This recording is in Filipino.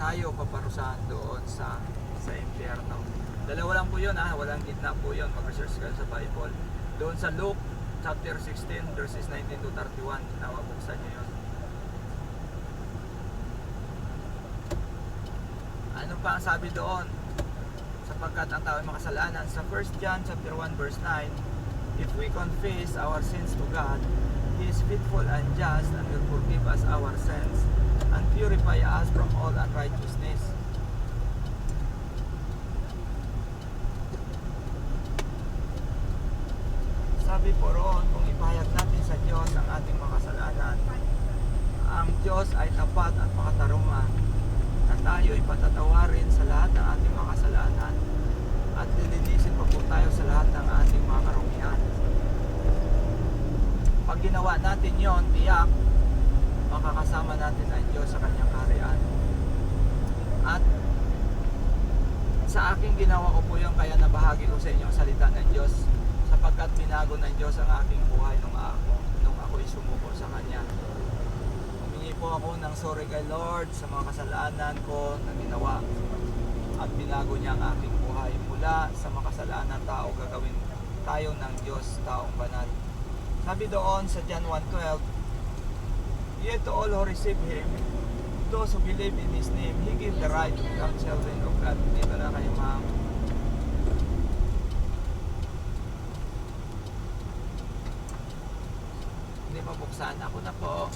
tayo paparusahan doon sa sa impyerno. Dalawa lang po yun ha, walang gitna po yun. Mag-research kayo sa Bible. Doon sa Luke chapter 16 verses 19 to 31, nawabuksan niyo yun. Ano pa ang sabi doon? Sapagkat ang tao ay makasalanan. Sa 1 John chapter 1 verse 9, If we confess our sins to God, He is faithful and just and will forgive us our sins purify us from all unrighteousness. Sabi po roon, kung ipahayag natin sa Diyos ang ating mga kasalanan, ang Diyos ay tapat at makatarungan na tayo ay patatawarin sa lahat ng ating mga kasalanan at lilinisin pa po tayo sa lahat ng ating mga karumihan. Pag ginawa natin yon, tiyak, makakasama natin ang Diyos sa kanyang kaharian. At sa aking ginawa ko po yung kaya nabahagi ko sa inyo ang salita ng Diyos sapagkat binago ng Diyos ang aking buhay nung ako nung ako'y sumuko sa Kanya. Humingi po ako ng sorry kay Lord sa mga kasalanan ko na ginawa at binago niya ang aking buhay mula sa makasalanan tao gagawin tayo ng Diyos taong banal. Sabi doon sa John 1.12 Yet to all who receive Him, those who believe in His name, He gave the right to become children of God. Dito na kayo ma'am. Hindi pa buksan. Ako na po.